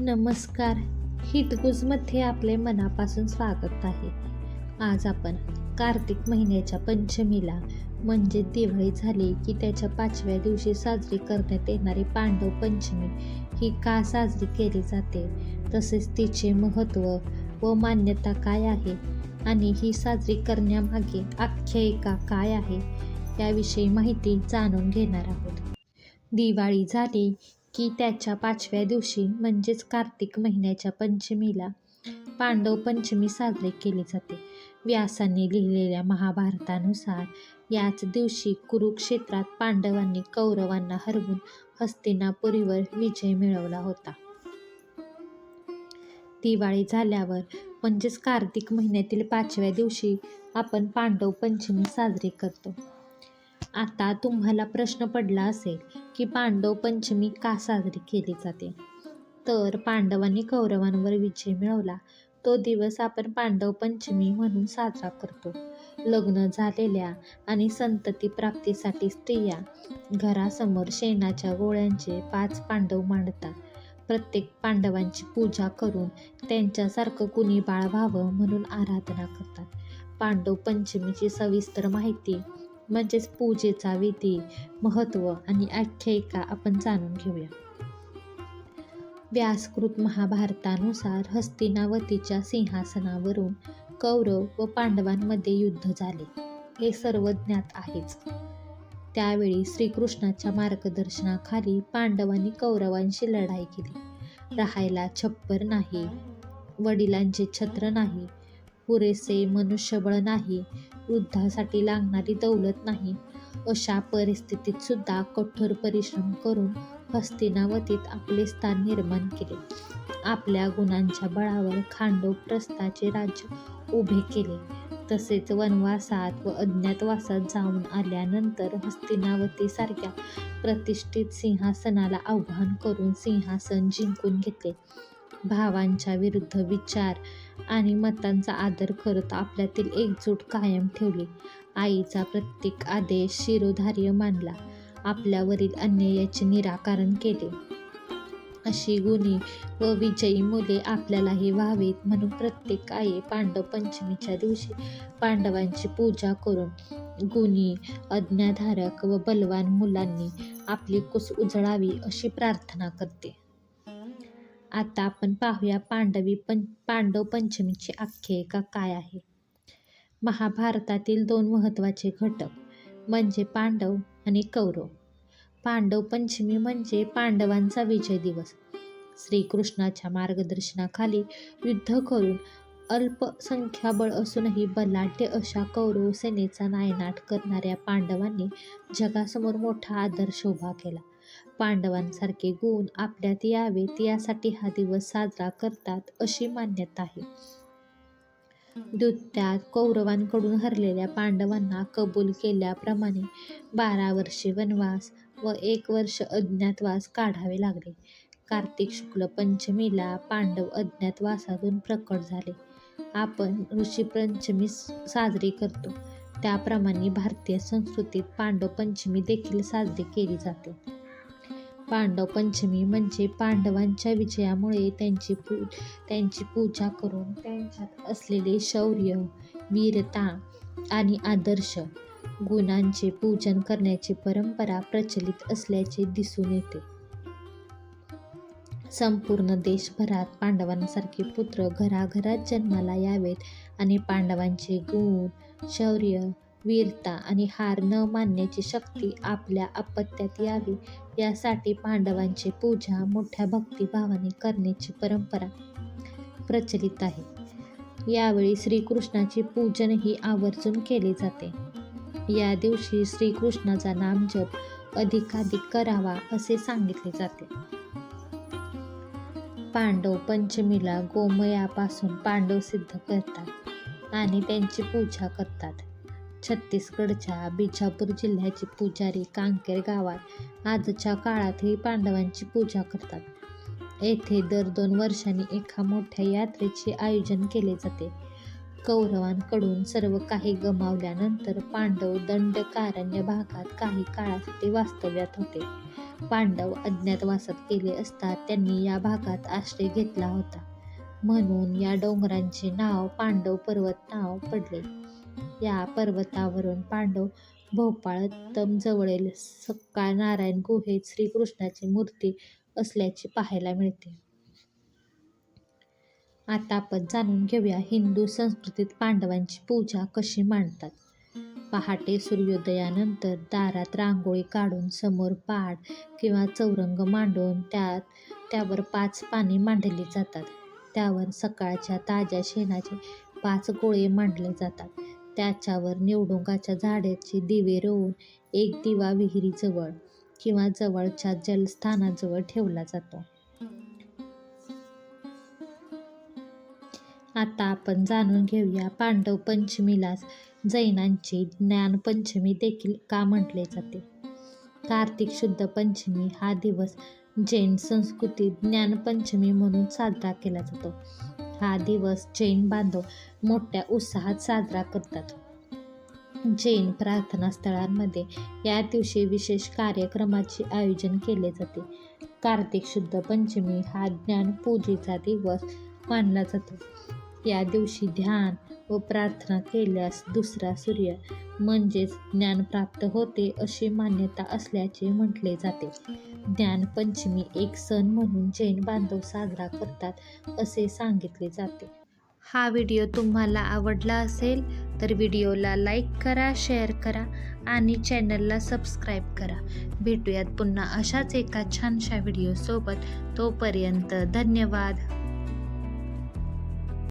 नमस्कार. हिटगुजमध्ये आपले मनापासून स्वागत आहे. आज आपण कार्तिक महिन्याच्या पंचमीला म्हणजे दिवाळी झाली की त्याच्या पाचव्या दिवशी साजरी करण्यात येणारी पांडव पंचमी ही का साजरी केली जाते? तसेच तिचे महत्त्व व मान्यता काय आहे? आणि ही साजरी करण्यामागे आख्यायिका काय आहे? याविषयी माहिती जाणून घेणार आहोत. दिवाळी झाली की त्याच्या पाचव्या दिवशी म्हणजेच कार्तिक महिन्याच्या पंचमीला पांडव पंचमी साजरी केली जाते. व्यासांनी लिहिलेल्या महाभारतानुसार याच दिवशी कुरुक्षेत्रात पांडवांनी कौरवांना हरवून हस्तिनापुरीवर विजय मिळवला होता. दिवाळी झाल्यावर म्हणजेच कार्तिक महिन्यातील पाचव्या दिवशी आपण पांडव पंचमी साजरी करतो. आता तुम्हाला प्रश्न पडला असेल की पांडव पंचमी का साजरी केली जाते? तर पांडवांनी कौरवांवर विजय मिळवला. तो दिवस आपण पांडव पंचमी म्हणून साजरा करतो. लग्न झालेल्या आणि संतती प्राप्तीसाठी स्त्रिया घरासमोर शेणाच्या गोळ्यांचे पाच पांडव मांडतात. प्रत्येक पांडवांची पूजा करून त्यांच्यासारखं कुणी बाळ व्हावं म्हणून आराधना करतात. पांडव पंचमीची सविस्तर माहिती म्हणजेच पूजेचा विधी महत्त्व आणि आख्यायिका आपण जाणून घेऊया. व्यासकृत महाभारतानुसार हस्तिनावतीच्या सिंहासनावरून कौरव व पांडवांमध्ये युद्ध झाले. हे सर्व ज्ञात आहेच. त्यावेळी श्रीकृष्णाच्या मार्गदर्शनाखाली पांडवांनी कौरवांशी लढाई केली. राहायला छप्पर नाही वडिलांचे छत्र नाही पुरेसे मनुष्यबळ नाही युद्धासाठी लागणारी दौलत नाही अशा परिस्थितीत सुद्धा कठोर परिश्रम करून हस्तिनावतीत आपले स्थान निर्माण केले. आपल्या गुणांच्या बळावर खांडव प्रस्थाचे राज्य उभे केले. तसेच वनवासात व अज्ञातवासात जाऊन आल्यानंतर हस्तिनावतीसारख्या प्रतिष्ठित सिंहासनाला आव्हान करून सिंहासन जिंकून घेतले. भावांच्या विरुद्ध विचार आणि मतांचा आदर करत आपल्यातील एकजूट कायम ठेवली. आईचा प्रत्येक आदेश शिरोधार्य मानला. आपल्यावरील अन्यायाचे निराकरण केले. अशी गुणी व विजयी मुले आपल्यालाही व्हावीत म्हणून प्रत्येक आई पांडव पंचमीच्या दिवशी पांडवांची पूजा करून गुणी अज्ञाधारक व बलवान मुलांनी आपली कुस उजळावी अशी प्रार्थना करते. आता आपण पाहूया पांडवी पं पांडव पंचमीची आख्यायिका काय आहे. महाभारतातील दोन महत्त्वाचे घटक म्हणजे पांडव आणि कौरव. पांडव पंचमी म्हणजे पांडवांचा विजय दिवस. श्रीकृष्णाच्या मार्गदर्शनाखाली युद्ध करून अल्पसंख्याबळ असूनही बलाढ्य अशा कौरव सेनेचा नायनाट करणाऱ्या पांडवांनी जगासमोर मोठा आदर्श उभा केला. पांडवांसारखे गुण आपल्यात यावेत यासाठी हा दिवस साजरा करतात अशी मान्यता आहे. द्युत्यात कौरवांकडून हरलेल्या पांडवांना कबूल केल्याप्रमाणे बारा वर्षे वनवास व एक वर्ष अज्ञातवास काढावे लागले. कार्तिक शुक्ल पंचमीला पांडव अज्ञातवासातून प्रकट झाले. आपण ऋषीपंचमी साजरी करतो. त्याप्रमाणे भारतीय संस्कृतीत पांडव पंचमी देखील साजरी केली जाते. पांडव पंचमी म्हणजे पांडवांच्या विजयामुळे त्यांची पू त्यांची पूजा करून त्यांच्यात असलेले शौर्य वीरता आणि आदर्श गुणांचे पूजन करण्याची परंपरा प्रचलित असल्याचे दिसून येते. संपूर्ण देशभरात पांडवांसारखे पुत्र घराघरात जन्माला यावेत आणि पांडवांचे गुण शौर्य वीरता आणि हार न मानण्याची शक्ती आपल्या अपत्यात यावी यासाठी पांडवांची पूजा मोठ्या भक्तिभावाने करण्याची परंपरा प्रचलित आहे. यावेळी श्रीकृष्णाचे पूजनही आवर्जून केले जाते. या दिवशी श्रीकृष्णाचा नामजप अधिकाधिक करावा असे सांगितले जाते. पांडव पंचमीला गोमयापासून पांडव सिद्ध करतात आणि त्यांची पूजा करतात. छत्तीसगडच्या बिजापूर जिल्ह्याचे पुजारी कांकेर गावात आजच्या काळातही पांडवांची पूजा करतात. येथे दर दोन वर्षांनी एका मोठ्या यात्रेचे आयोजन केले जाते. कौरवांकडून सर्व काही गमावल्यानंतर पांडव दंडकारण्य भागात काही काळासाठी वास्तव्यात होते. पांडव अज्ञातवासात गेले असता त्यांनी या भागात आश्रय घेतला होता. म्हणून या डोंगरांचे नाव पांडव पर्वत नाव पडले. या पर्वतावरून पांडव भोपाळतम जवळील सक्का नारायण गुहेत श्रीकृष्णाची मूर्ती असल्याचे पाहायला मिळते. आता आपण जाणून घेऊया हिंदू संस्कृतीत पांडवांची पूजा कशी मांडतात. पहाटे सूर्योदयानंतर दारात रांगोळी काढून समोर पाड किंवा चौरंग मांडून त्यात त्यावर पाच पाने मांडली जातात. त्यावर सकाळच्या ताज्या शेणाचे पाच गोळे मांडले जातात. त्याच्यावर निवडुंगाच्या झाडाचे दिवे रोवून एक दिवा विहिरीजवळ किंवा जवळच्या जलस्थानाजवळ ठेवला जातो. आता आपण जाणून घेऊया पांडव पंचमीलाच जैनांची ज्ञानपंचमी देखील का म्हटले जाते? कार्तिक शुद्ध पंचमी हा दिवस जैन संस्कृतीत ज्ञानपंचमी म्हणून साजरा केला जातो. हा दिवस जैन बांधव मोठ्या उत्साहात साजरा करतात. जैन प्रार्थना स्थळांमध्ये या दिवशी विशेष कार्यक्रमाचे आयोजन केले जाते. कार्तिक शुद्ध पंचमी हा ज्ञान पूजेचा दिवस मानला जातो. या दिवशी ध्यान व प्रार्थना केल्यास दुसरा सूर्य म्हणजेच ज्ञान प्राप्त होते अशी मान्यता असल्याचे म्हटले जाते. ज्ञानपंचमी एक सण म्हणून जैन बांधव साजरा करतात असे सांगितले जाते. हा व्हिडिओ तुम्हाला आवडला असेल तर व्हिडिओला लाईक करा शेअर करा आणि चॅनलला सबस्क्राईब करा. भेटूयात पुन्हा अशाच एका छानशा व्हिडिओसोबत. तोपर्यंत धन्यवाद.